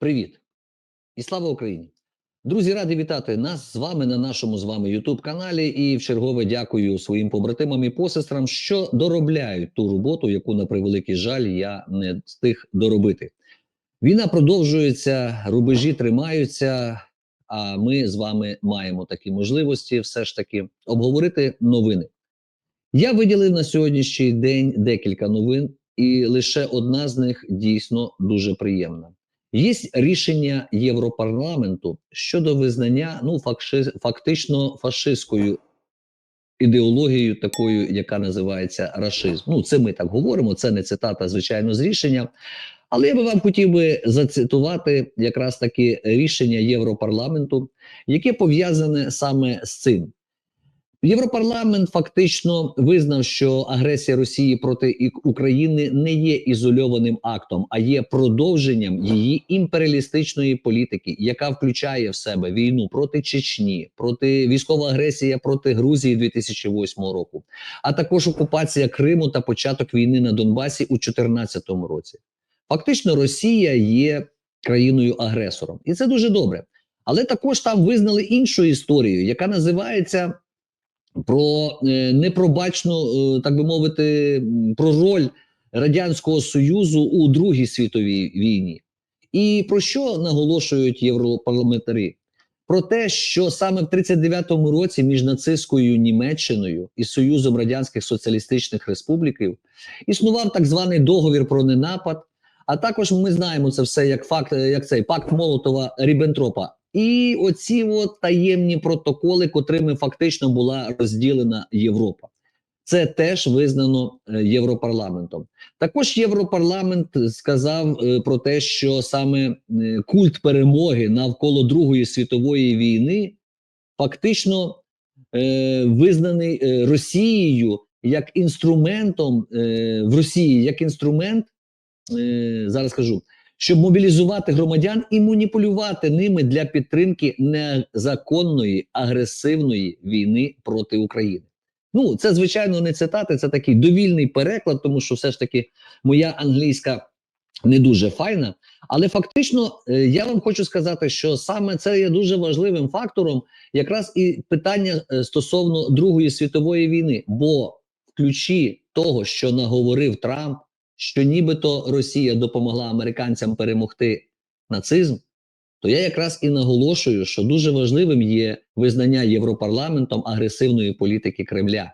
Привіт і слава Україні! Друзі, раді вітати нас з вами на нашому з вами youtube каналі. І в чергове дякую своїм побратимам і посестрам, що доробляють ту роботу, яку на превеликий жаль я не встиг доробити. Війна продовжується, рубежі тримаються. А ми з вами маємо такі можливості все ж таки обговорити новини. Я виділив на сьогоднішній день декілька новин, і лише одна з них дійсно дуже приємна. Є рішення Європарламенту щодо визнання ну фактично фашистською ідеологією, такою, яка називається рашизм. Ну, це ми так говоримо. Це не цитата, звичайно, з рішення. Але я би вам хотів би зацитувати якраз таки рішення Європарламенту, яке пов'язане саме з цим. Європарламент фактично визнав, що агресія Росії проти України не є ізольованим актом, а є продовженням її імперіалістичної політики, яка включає в себе війну проти Чечні, проти військова агресія проти Грузії 2008 року, а також окупація Криму та початок війни на Донбасі у 2014 році. Фактично, Росія є країною агресором, і це дуже добре. Але також там визнали іншу історію, яка називається про е, непробачну, е, так би мовити, про роль Радянського Союзу у Другій світовій війні. І про що наголошують європарламентарі? Про те, що саме в 39-му році між нацистською Німеччиною і Союзом Радянських Соціалістичних Республіків існував так званий договір про ненапад. А також ми знаємо це все як факт, як цей пакт Молотова Ріббентропа. І оці от таємні протоколи, котрими фактично була розділена Європа. Це теж визнано е, Європарламентом. Також Європарламент сказав е, про те, що саме е, культ перемоги навколо Другої світової війни фактично визнаний Росією як інструментом в Росії як інструмент. Зараз кажу щоб мобілізувати громадян і маніпулювати ними для підтримки незаконної агресивної війни проти України. Ну, це звичайно не цитати, це такий довільний переклад, тому що все ж таки моя англійська не дуже файна. Але фактично е, я вам хочу сказати, що саме це є дуже важливим фактором, якраз і питання е, стосовно Другої світової війни, бо в ключі того, що наговорив Трамп що нібито Росія допомогла американцям перемогти нацизм, то я якраз і наголошую, що дуже важливим є визнання Європарламентом агресивної політики Кремля,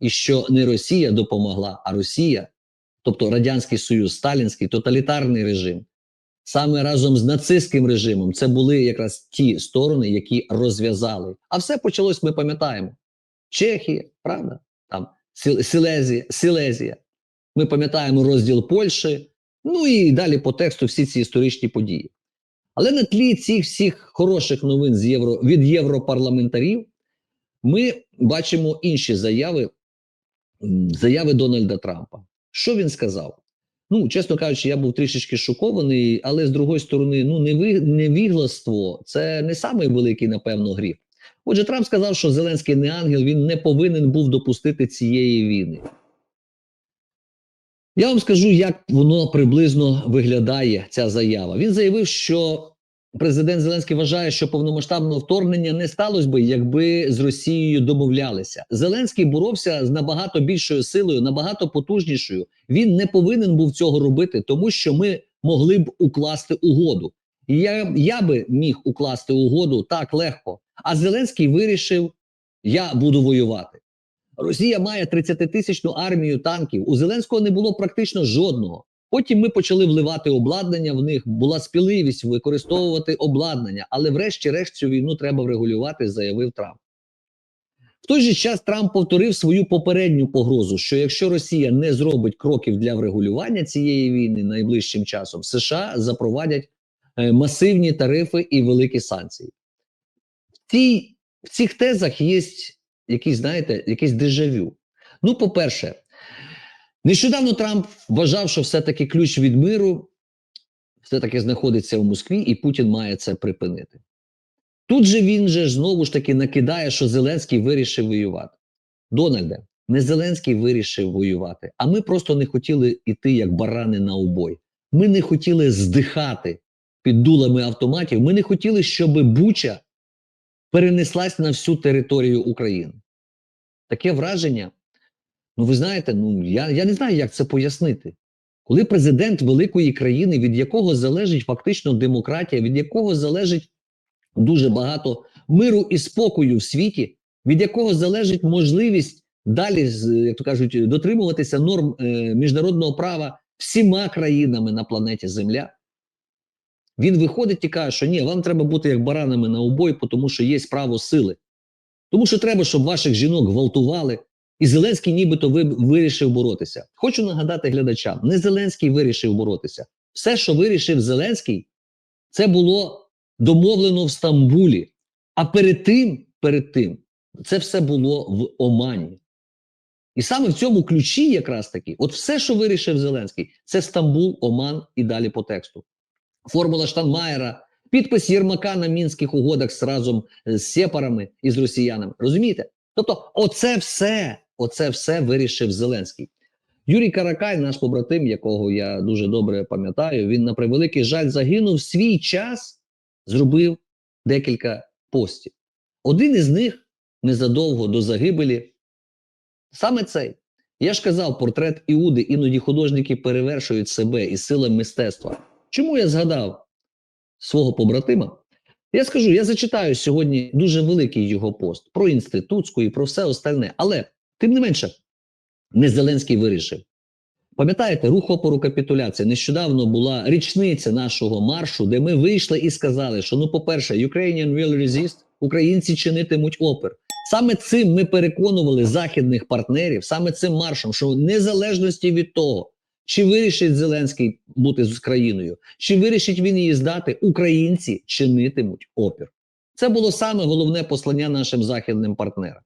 і що не Росія допомогла, а Росія, тобто Радянський Союз, Сталінський тоталітарний режим, саме разом з нацистським режимом, це були якраз ті сторони, які розв'язали. А все почалось, ми пам'ятаємо: Чехія, правда, там Силезія, Силезія. Ми пам'ятаємо розділ Польщі, ну і далі по тексту всі ці історичні події. Але на тлі цих всіх хороших новин з євро, від європарламентарів ми бачимо інші заяви заяви Дональда Трампа. Що він сказав? Ну, чесно кажучи, я був трішечки шокований, але з другої сторони, ну, невігластво це не самий великий, напевно, гріх. Отже, Трамп сказав, що Зеленський не ангел, він не повинен був допустити цієї війни. Я вам скажу, як воно приблизно виглядає ця заява. Він заявив, що президент Зеленський вважає, що повномасштабного вторгнення не сталося би, якби з Росією домовлялися. Зеленський боровся з набагато більшою силою, набагато потужнішою. Він не повинен був цього робити, тому що ми могли б укласти угоду. І я, я би міг укласти угоду так легко. А Зеленський вирішив: я буду воювати. Росія має 30-тисячну армію танків. У Зеленського не було практично жодного. Потім ми почали вливати обладнання в них. Була спіливість використовувати обладнання, але, врешті-решт, цю війну треба врегулювати, заявив Трамп. В той же час Трамп повторив свою попередню погрозу, що якщо Росія не зробить кроків для врегулювання цієї війни найближчим часом, США запровадять е, масивні тарифи і великі санкції. В, цій, в цих тезах є якийсь, знаєте, якийсь дежавю. Ну, по-перше, нещодавно Трамп вважав, що все-таки ключ від миру все-таки знаходиться в Москві, і Путін має це припинити. Тут же він же знову ж таки накидає, що Зеленський вирішив воювати. Дональде, не Зеленський вирішив воювати, а ми просто не хотіли йти як барани на убой. Ми не хотіли здихати під дулами автоматів. Ми не хотіли, щоб Буча перенеслась на всю територію України. Таке враження. Ну, ви знаєте, ну я, я не знаю, як це пояснити. Коли президент великої країни, від якого залежить фактично демократія, від якого залежить дуже багато миру і спокою в світі, від якого залежить можливість далі, як то кажуть, дотримуватися норм е, міжнародного права всіма країнами на планеті Земля. Він виходить і каже, що ні, вам треба бути як баранами на убой, тому що є право сили. Тому що треба, щоб ваших жінок гвалтували, і Зеленський нібито вирішив боротися. Хочу нагадати глядачам: не Зеленський вирішив боротися. Все, що вирішив Зеленський, це було домовлено в Стамбулі. А перед тим, перед тим, це все було в Омані. І саме в цьому ключі, якраз таки, от все, що вирішив Зеленський, це Стамбул, Оман і далі по тексту. Формула Штанмаєра, підпис Єрмака на мінських угодах з- разом з сепарами і з росіянами. Розумієте? Тобто, оце все, оце все вирішив Зеленський. Юрій Каракай, наш побратим, якого я дуже добре пам'ятаю, він на превеликий жаль загинув свій час, зробив декілька постів. Один із них незадовго до загибелі. Саме цей. Я ж казав, портрет Іуди, іноді художники перевершують себе і сила мистецтва. Чому я згадав свого побратима? Я скажу, я зачитаю сьогодні дуже великий його пост про інститутську і про все остальне. Але, тим не менше, не Зеленський вирішив. Пам'ятаєте, рух опору капітуляція. Нещодавно була річниця нашого маршу, де ми вийшли і сказали, що ну, по-перше, Ukrainian will resist, українці чинитимуть опір. Саме цим ми переконували західних партнерів, саме цим маршем, що в незалежності від того, чи вирішить Зеленський бути з країною, чи вирішить він її здати, українці чинитимуть опір. Це було саме головне послання нашим західним партнерам.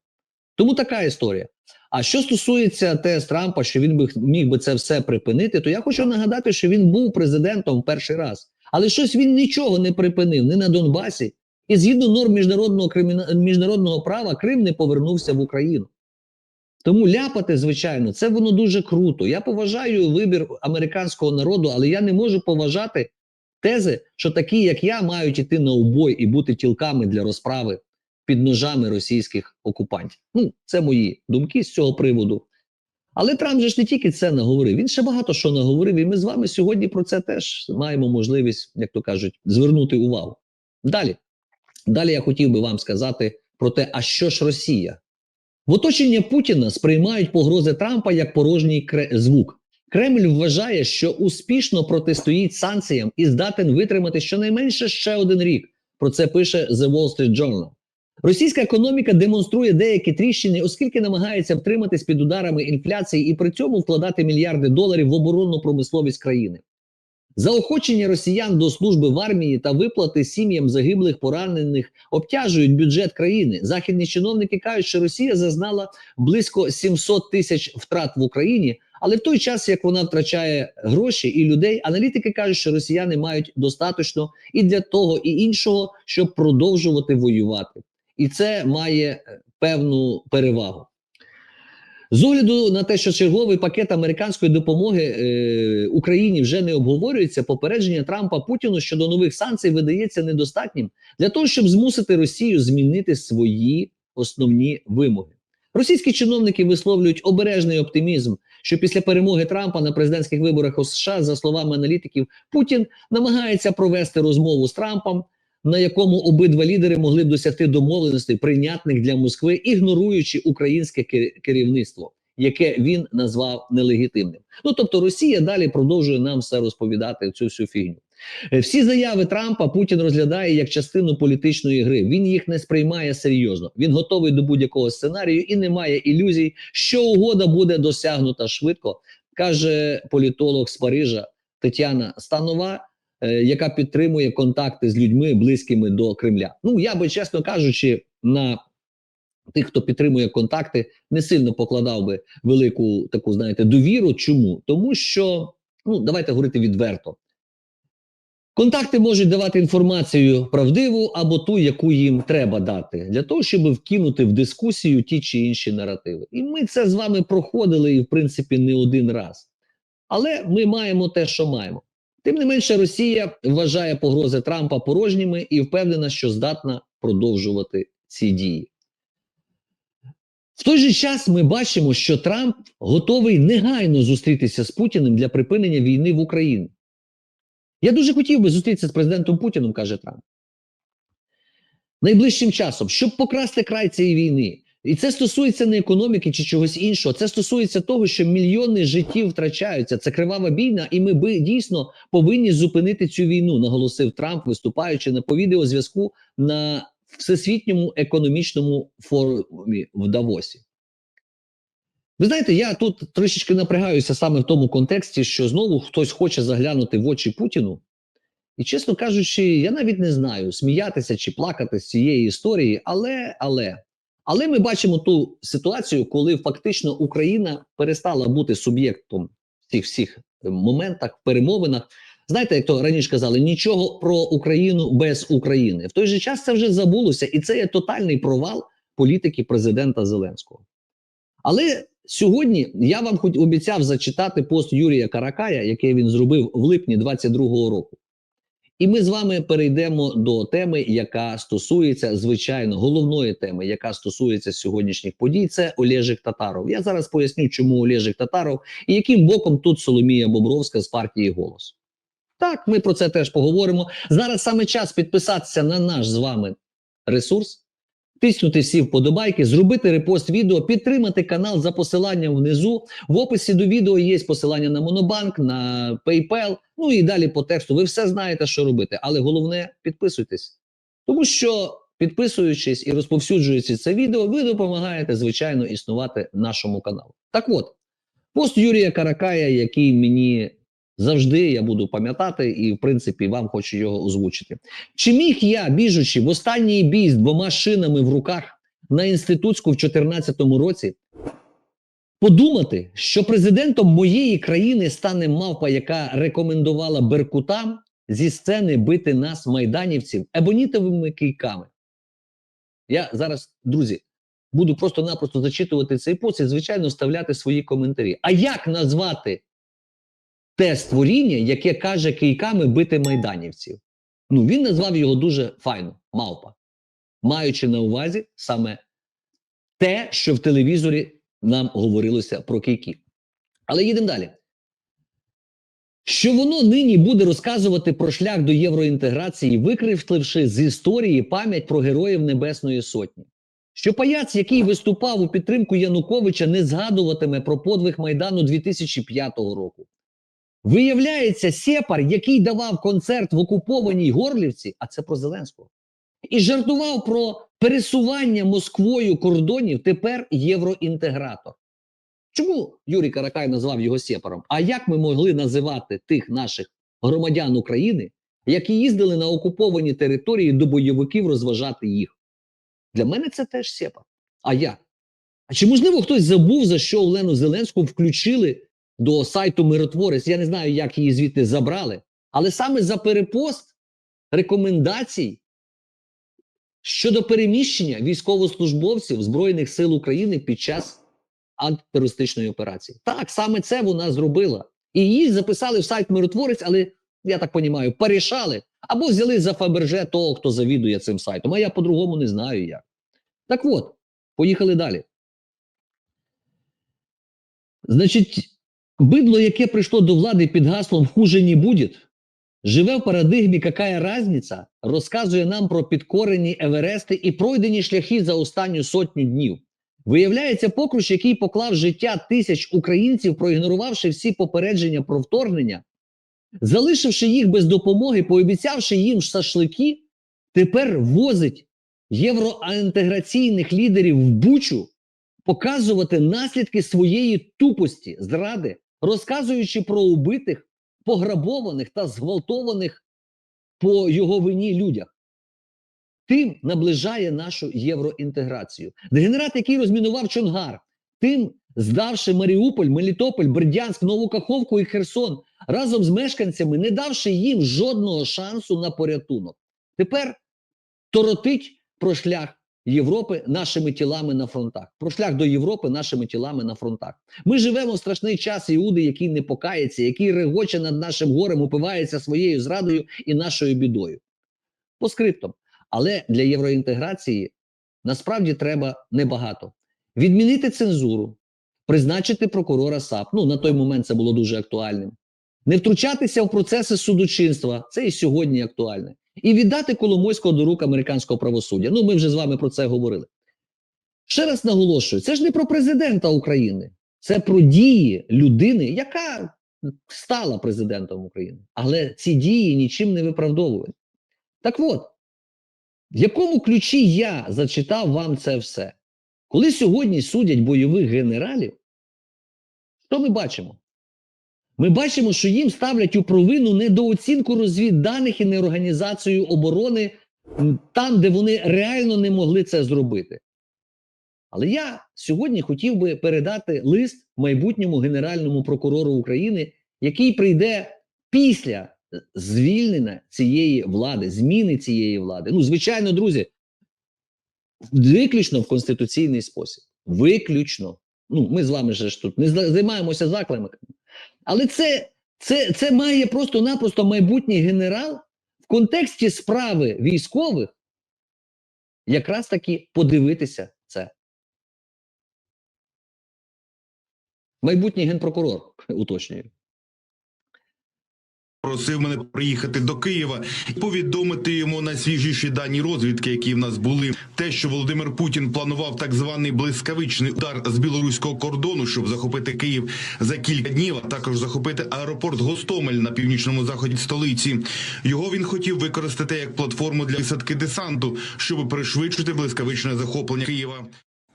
Тому така історія. А що стосується тез Трампа, що він би міг би це все припинити, то я хочу нагадати, що він був президентом перший раз, але щось він нічого не припинив ні на Донбасі, і згідно норм міжнародного криміна... міжнародного права Крим не повернувся в Україну. Тому ляпати, звичайно, це воно дуже круто. Я поважаю вибір американського народу, але я не можу поважати тези, що такі, як я, мають іти на убой і бути тілками для розправи під ножами російських окупантів. Ну, це мої думки з цього приводу. Але Трамп же ж не тільки це наговорив, він ще багато що наговорив, і ми з вами сьогодні про це теж маємо можливість, як то кажуть, звернути увагу. Далі. Далі я хотів би вам сказати про те, а що ж Росія? В оточенні Путіна сприймають погрози Трампа як порожній кре- звук. Кремль вважає, що успішно протистоїть санкціям і здатен витримати щонайменше ще один рік. Про це пише The Wall Street Journal. Російська економіка демонструє деякі тріщини, оскільки намагається втриматись під ударами інфляції і при цьому вкладати мільярди доларів в оборонну промисловість країни. Заохочення росіян до служби в армії та виплати сім'ям загиблих поранених обтяжують бюджет країни. Західні чиновники кажуть, що Росія зазнала близько 700 тисяч втрат в Україні. Але в той час, як вона втрачає гроші і людей, аналітики кажуть, що росіяни мають достатньо і для того, і іншого, щоб продовжувати воювати. І це має е, певну перевагу. З огляду на те, що черговий пакет американської допомоги е, Україні вже не обговорюється, попередження Трампа Путіну щодо нових санкцій видається недостатнім для того, щоб змусити Росію змінити свої основні вимоги. Російські чиновники висловлюють обережний оптимізм, що після перемоги Трампа на президентських виборах у США, за словами аналітиків, Путін намагається провести розмову з Трампом, на якому обидва лідери могли б досягти домовленостей, прийнятних для Москви, ігноруючи українське ке- керівництво, яке він назвав нелегітимним. Ну тобто Росія далі продовжує нам все розповідати цю всю фігню. Е, Всі заяви Трампа Путін розглядає як частину політичної гри. Він їх не сприймає серйозно. Він готовий до будь-якого сценарію і не має ілюзій, що угода буде досягнута швидко, каже політолог з Парижа Тетяна Станова. Е, Яка підтримує контакти з людьми близькими до Кремля? Ну я би чесно кажучи, на тих, хто підтримує контакти, не сильно покладав би велику таку, знаєте, довіру. Чому? Тому що ну давайте говорити відверто. Контакти можуть давати інформацію правдиву або ту, яку їм треба дати, для того, щоб вкинути в дискусію ті чи інші наративи. І ми це з вами проходили, і в принципі не один раз. Але ми маємо те, що маємо. Тим не менше, Росія вважає погрози Трампа порожніми і впевнена, що здатна продовжувати ці дії. В той же час ми бачимо, що Трамп готовий негайно зустрітися з Путіним для припинення війни в Україні. Я дуже хотів би зустрітися з президентом Путіним, каже Трамп. Найближчим часом, щоб покрасти край цієї війни. І це стосується не економіки чи чогось іншого. Це стосується того, що мільйони життів втрачаються. Це кривава війна, і ми би дійсно повинні зупинити цю війну, наголосив Трамп, виступаючи на по відеозв'язку на всесвітньому економічному форумі в Давосі. Ви знаєте, я тут трішечки напрягаюся саме в тому контексті, що знову хтось хоче заглянути в очі Путіну. І, чесно кажучи, я навіть не знаю, сміятися чи плакати з цієї історії, але, але, але ми бачимо ту ситуацію, коли фактично Україна перестала бути суб'єктом в цих всіх моментах, перемовинах. Знаєте, як то раніше казали, нічого про Україну без України. В той же час це вже забулося, і це є тотальний провал політики президента Зеленського. Але сьогодні я вам хоч обіцяв зачитати пост Юрія Каракая, який він зробив в липні 22-го року. І ми з вами перейдемо до теми, яка стосується звичайно головної теми, яка стосується сьогоднішніх подій. Це Олежик Татаров. Я зараз поясню, чому Олежик Татаров і яким боком тут Соломія Бобровська з партії Голос. Так, ми про це теж поговоримо. Зараз саме час підписатися на наш з вами ресурс, тиснути всі вподобайки, зробити репост відео, підтримати канал за посиланням внизу. В описі до відео є посилання на Монобанк, на PayPal, ну і далі по тексту. Ви все знаєте, що робити. Але головне підписуйтесь. Тому що, підписуючись і розповсюджуючи це відео, ви допомагаєте, звичайно, існувати нашому каналу. Так от, пост Юрія Каракая, який мені завжди я буду пам'ятати, і в принципі вам хочу його озвучити. Чи міг я, біжучи в останній бій з двома шинами в руках на інститутську в 2014 році, подумати, що президентом моєї країни стане мавпа, яка рекомендувала беркутам зі сцени бити нас, майданівців, ебонітовими кийками? Я зараз, друзі, буду просто-напросто зачитувати цей пост і, звичайно, вставляти свої коментарі. А як назвати те створіння, яке каже кийками бити майданівців. Ну, він назвав його дуже файно мавпа, маючи на увазі саме те, що в телевізорі нам говорилося про кийків. Але їдемо далі. Що воно нині буде розказувати про шлях до євроінтеграції, викривливши з історії пам'ять про героїв Небесної Сотні. Що паяц, який виступав у підтримку Януковича, не згадуватиме про подвиг Майдану 2005 року. Виявляється, Сепар, який давав концерт в окупованій Горлівці, а це про Зеленського, і жартував про пересування Москвою кордонів, тепер євроінтегратор. Чому Юрій Каракай назвав його Сепаром? А як ми могли називати тих наших громадян України, які їздили на окуповані території до бойовиків розважати їх? Для мене це теж Сепар. А як? А чи можливо хтось забув, за що Олену Зеленську включили? До сайту Миротворець. Я не знаю, як її звідти забрали, але саме за перепост рекомендацій щодо переміщення військовослужбовців Збройних сил України під час антитерористичної операції. Так, саме це вона зробила. І її записали в сайт Миротворець, але я так розумію, порішали або взяли за Фаберже того, хто завідує цим сайтом. А я по-другому не знаю як. Так от, поїхали далі. Значить, Бидло, яке прийшло до влади під гаслом «хуже не буде», живе в парадигмі «какая разниця», розказує нам про підкорені Еверести і пройдені шляхи за останню сотню днів. Виявляється, покруч, який поклав життя тисяч українців, проігнорувавши всі попередження про вторгнення, залишивши їх без допомоги, пообіцявши їм шашлики, тепер возить євроінтеграційних лідерів в Бучу показувати наслідки своєї тупості, зради, розказуючи про убитих, пограбованих та зґвалтованих по його вині людях. Тим наближає нашу євроінтеграцію. Дегенерат, який розмінував Чонгар, тим, здавши Маріуполь, Мелітополь, Бердянськ, Нову Каховку і Херсон разом з мешканцями, не давши їм жодного шансу на порятунок. Тепер торотить про шлях Європи нашими тілами на фронтах. Про шлях до Європи нашими тілами на фронтах. Ми живемо в страшний час Іуди, який не покається, який регоче над нашим горем, упивається своєю зрадою і нашою бідою. По скриптам. Але для євроінтеграції насправді треба небагато. Відмінити цензуру, призначити прокурора САП. Ну на той момент це було дуже актуальним. Не втручатися в процеси судочинства, це і сьогодні актуальне. І віддати Коломойського до рук американського правосуддя. Ну, ми вже з вами про це говорили. Ще раз наголошую: це ж не про президента України, це про дії людини, яка стала президентом України. Але ці дії нічим не виправдовують. Так от, в якому ключі я зачитав вам це все? Коли сьогодні судять бойових генералів, що ми бачимо? Ми бачимо, що їм ставлять у провину недооцінку розвідданих і неорганізацію оборони там, де вони реально не могли це зробити. Але я сьогодні хотів би передати лист майбутньому генеральному прокурору України, який прийде після звільнення цієї влади, зміни цієї влади. Ну, звичайно, друзі, виключно в конституційний спосіб. Виключно. Ну, ми з вами ж тут не займаємося закликами. Але це, це, це має просто-напросто майбутній генерал в контексті справи військових якраз таки подивитися це. Майбутній генпрокурор, уточнюю. Просив мене приїхати до Києва і повідомити йому найсвіжіші дані розвідки, які в нас були. Те, що Володимир Путін планував так званий блискавичний удар з білоруського кордону, щоб захопити Київ за кілька днів, а також захопити аеропорт Гостомель на північному заході столиці. Його він хотів використати як платформу для висадки десанту, щоб пришвидшити блискавичне захоплення Києва.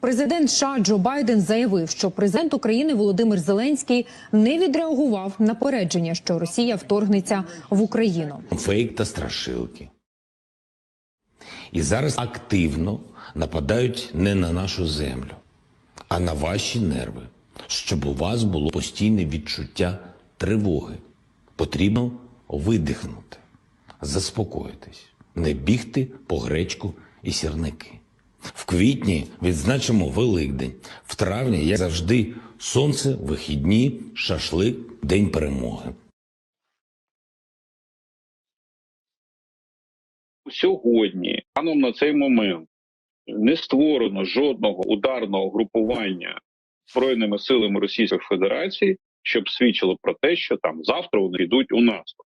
Президент США Джо Байден заявив, що президент України Володимир Зеленський не відреагував на попередження, що Росія вторгнеться в Україну. фейк та страшилки. І зараз активно нападають не на нашу землю, а на ваші нерви, щоб у вас було постійне відчуття тривоги. Потрібно видихнути, заспокоїтись, не бігти по гречку і сірники. В квітні відзначимо Великдень, в травні, як завжди, сонце, вихідні, шашлик, день перемоги. сьогодні, станом на цей момент, не створено жодного ударного групування збройними силами Російської Федерації, щоб свідчило про те, що там завтра вони йдуть у наступ.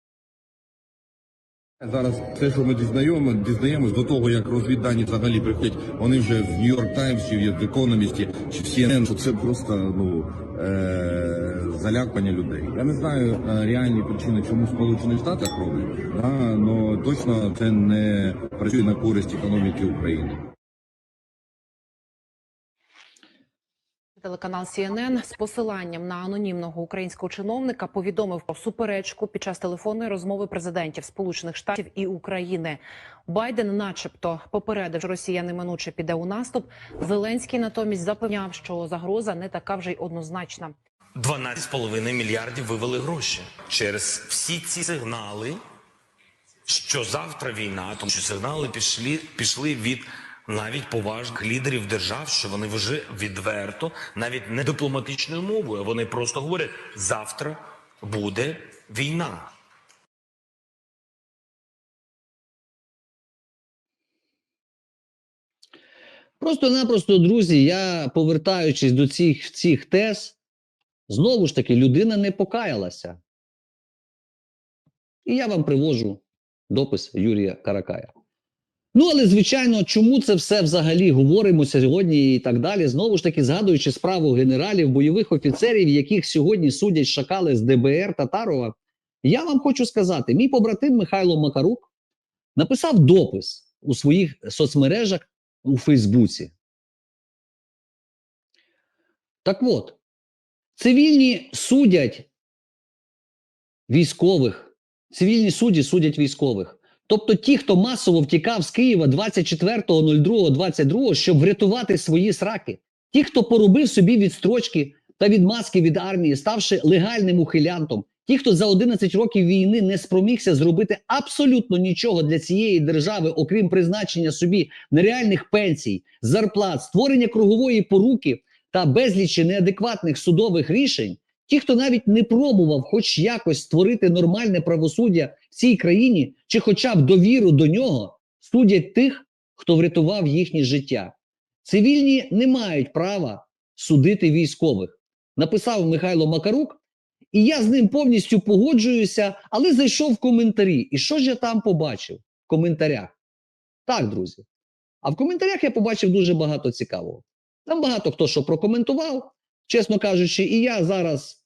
Зараз все, що ми дізнаємо, дізнаємось до того, як розвіддані взагалі приходять, вони вже в Нью-Йорк Таймсі, в Економісті, чи в CNN, що це просто ну е- залякування людей. Я не знаю е, реальні причини, чому Сполучених Штатах роблять, але точно це не працює на користь економіки України. Телеканал CNN з посиланням на анонімного українського чиновника повідомив про суперечку під час телефонної розмови президентів Сполучених Штатів і України. Байден, начебто, попередив, що Росія неминуче піде у наступ. Зеленський натомість запевняв, що загроза не така вже й однозначна. 12,5 мільярдів вивели гроші через всі ці сигнали, що завтра війна, тому що сигнали пішли, пішли від навіть поважних лідерів держав, що вони вже відверто, навіть не дипломатичною мовою, вони просто говорять: завтра буде війна. Просто-напросто, друзі, я повертаючись до цих, цих тез, знову ж таки, людина не покаялася. І я вам привожу допис Юрія Каракая. Ну, але, звичайно, чому це все взагалі говоримо сьогодні і так далі? Знову ж таки, згадуючи справу генералів, бойових офіцерів, яких сьогодні судять шакали з ДБР Татарова, я вам хочу сказати: мій побратим Михайло Макарук написав допис у своїх соцмережах у Фейсбуці. Так от, цивільні судять військових, цивільні судді судять військових. Тобто ті, хто масово втікав з Києва 24.02.22, щоб врятувати свої сраки, ті, хто поробив собі відстрочки та відмазки від армії, ставши легальним ухилянтом, Ті, хто за 11 років війни не спромігся зробити абсолютно нічого для цієї держави, окрім призначення собі нереальних пенсій, зарплат, створення кругової поруки та безлічі неадекватних судових рішень, ті, хто навіть не пробував хоч якось створити нормальне правосуддя в цій країні, чи хоча б довіру до нього, судять тих, хто врятував їхнє життя. Цивільні не мають права судити військових. Написав Михайло Макарук, і я з ним повністю погоджуюся, але зайшов в коментарі. І що ж я там побачив в коментарях? Так, друзі. А в коментарях я побачив дуже багато цікавого. Там багато хто що прокоментував, чесно кажучи, і я зараз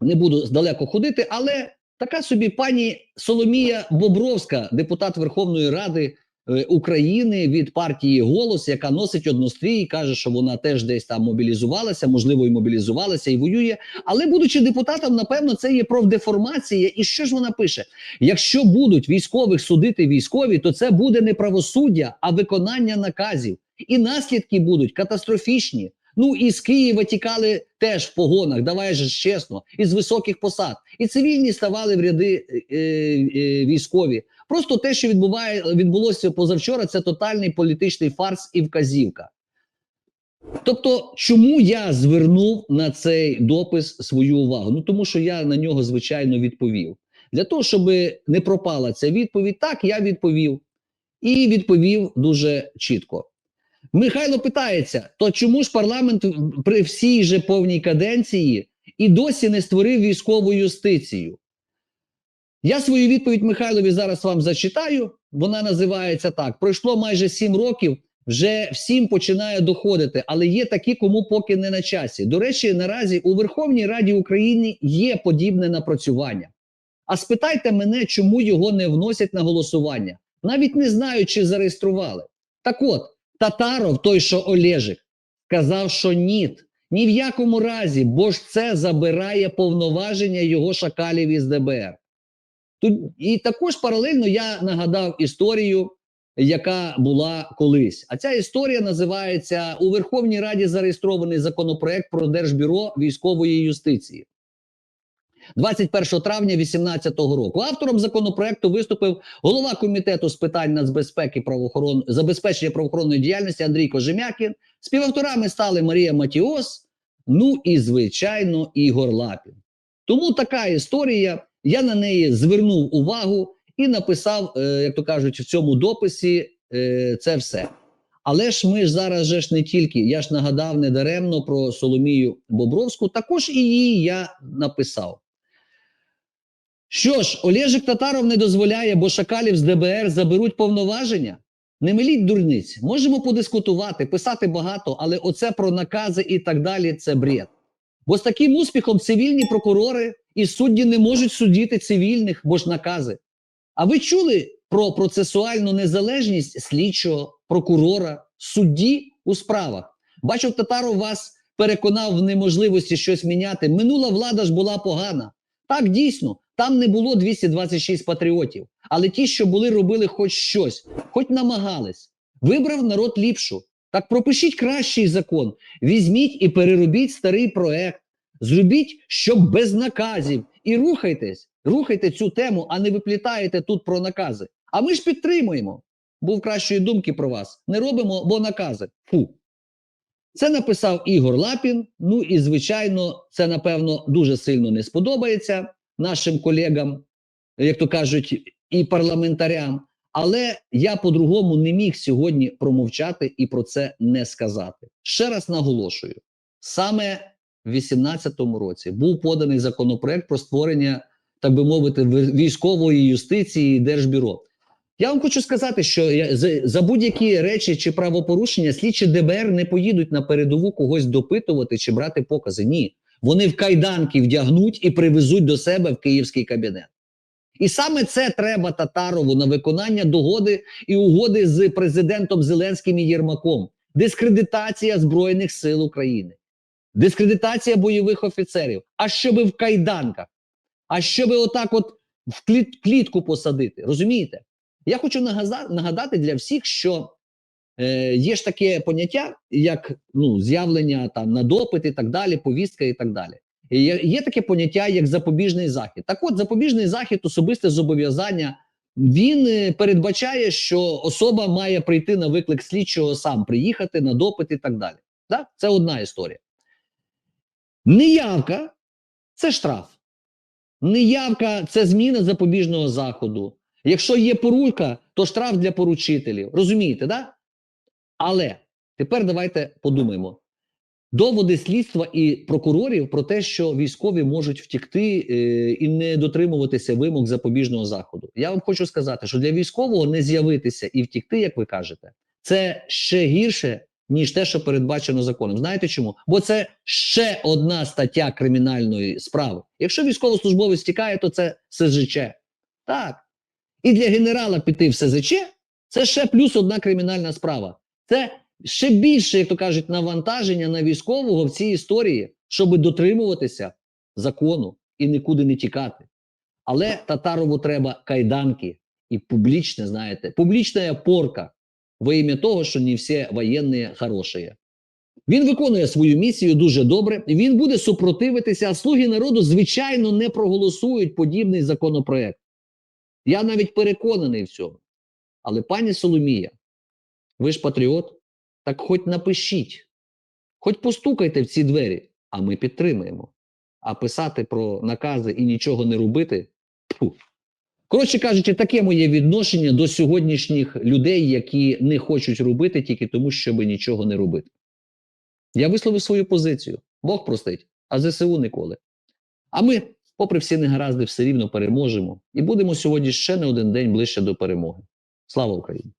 не буду далеко ходити, але така собі пані Соломія Бобровська, депутат Верховної Ради е, України від партії Голос, яка носить однострій, каже, що вона теж десь там мобілізувалася, можливо, і мобілізувалася і воює. Але, будучи депутатом, напевно, це є профдеформація. І що ж вона пише? Якщо будуть військових судити військові, то це буде не правосуддя, а виконання наказів. І наслідки будуть катастрофічні. Ну і з Києва тікали теж в погонах, давай же чесно, із високих посад. І цивільні ставали в ряди е, е, військові. Просто те, що відбуває, відбулося позавчора, це тотальний політичний фарс і вказівка. Тобто, чому я звернув на цей допис свою увагу? Ну тому що я на нього звичайно відповів. Для того, щоб не пропала ця відповідь, так я відповів і відповів дуже чітко. Михайло питається: то чому ж парламент при всій же повній каденції і досі не створив військову юстицію? Я свою відповідь Михайлові зараз вам зачитаю. Вона називається так: пройшло майже сім років. Вже всім починає доходити, але є такі, кому поки не на часі. До речі, наразі у Верховній Раді України є подібне напрацювання. А спитайте мене, чому його не вносять на голосування. Навіть не знаю, чи зареєстрували. Так от, Татаров, той, що Олежик, казав, що ні, ні в якому разі, бо ж це забирає повноваження його шакалів із ДБР. Тут і також паралельно я нагадав історію, яка була колись. А ця історія називається у Верховній Раді зареєстрований законопроект про Держбюро військової юстиції. 21 травня 2018 року автором законопроекту виступив голова комітету з питань нацбезпеки правоохорон забезпечення правоохоронної діяльності Андрій Кожем'якін. Співавторами стали Марія Матіос, ну і звичайно Ігор Лапін. Тому така історія. Я на неї звернув увагу і написав, е, як то кажуть, в цьому дописі е, це все. Але ж ми ж зараз же ж не тільки, я ж нагадав недаремно про Соломію Бобровську, також і її я написав. Що ж, Олежик Татаров не дозволяє, бо шакалів з ДБР заберуть повноваження? Не миліть дурниць. Можемо подискутувати, писати багато, але оце про накази і так далі це бред. Бо з таким успіхом цивільні прокурори і судді не можуть судити цивільних, бо ж накази. А ви чули про процесуальну незалежність слідчого, прокурора, судді у справах? Бачу, Татаров вас переконав в неможливості щось міняти. Минула влада ж була погана. Так, дійсно, там не було 226 патріотів, але ті, що були, робили хоч щось, хоч намагались. Вибрав народ ліпшу. Так пропишіть кращий закон, візьміть і переробіть старий проект, зробіть, щоб без наказів, і рухайтесь, рухайте цю тему, а не виплітаєте тут про накази. А ми ж підтримуємо. Був кращої думки про вас. Не робимо, бо накази. Фу. Це написав Ігор Лапін. Ну і звичайно, це напевно дуже сильно не сподобається нашим колегам, як то кажуть, і парламентарям. Але я по-другому не міг сьогодні промовчати і про це не сказати. Ще раз наголошую: саме в 2018 році був поданий законопроект про створення, так би мовити, військової юстиції і держбюро. Я вам хочу сказати, що за будь-які речі чи правопорушення слідчі ДБР не поїдуть на передову когось допитувати чи брати покази. Ні, вони в кайданки вдягнуть і привезуть до себе в київський кабінет. І саме це треба Татарову на виконання догоди і угоди з президентом Зеленським і Єрмаком. Дискредитація Збройних сил України, дискредитація бойових офіцерів. А щоби в кайданках, а щоби отак, от в кліт, клітку посадити. Розумієте? Я хочу нагадати для всіх, що е, є ж таке поняття, як ну, з'явлення там на допит і так далі, повістка і так далі. Є, є таке поняття, як запобіжний захід. Так от, запобіжний захід, особисте зобов'язання, він е, передбачає, що особа має прийти на виклик слідчого сам, приїхати на допит і так далі. Так? Це одна історія. Неявка це штраф. Неявка це зміна запобіжного заходу. Якщо є порука, то штраф для поручителів. Розумієте, да? Але тепер давайте подумаємо. Доводи слідства і прокурорів про те, що військові можуть втікти е, і не дотримуватися вимог запобіжного заходу. Я вам хочу сказати, що для військового не з'явитися і втікти, як ви кажете, це ще гірше, ніж те, що передбачено законом. Знаєте чому? Бо це ще одна стаття кримінальної справи. Якщо військовослужбовець втікає, то це СЗЧ. Так. І для генерала піти в СЗЧ це ще плюс одна кримінальна справа. Це ще більше, як то кажуть, навантаження на військового в цій історії, щоб дотримуватися закону і нікуди не тікати. Але Татарову треба кайданки і публічне, знаєте, публічна порка во ім'я того, що не всі воєнні хороші. Він виконує свою місію дуже добре. Він буде супротивитися, а слуги народу, звичайно, не проголосують подібний законопроект. Я навіть переконаний в цьому. Але пані Соломія, ви ж патріот, так хоч напишіть, хоч постукайте в ці двері, а ми підтримаємо. А писати про накази і нічого не робити. Тьфу. Коротше кажучи, таке моє відношення до сьогоднішніх людей, які не хочуть робити тільки тому, щоб нічого не робити. Я висловив свою позицію. Бог простить, а ЗСУ ніколи. А ми, попри всі негаразди, все рівно переможемо і будемо сьогодні ще не один день ближче до перемоги. Слава Україні!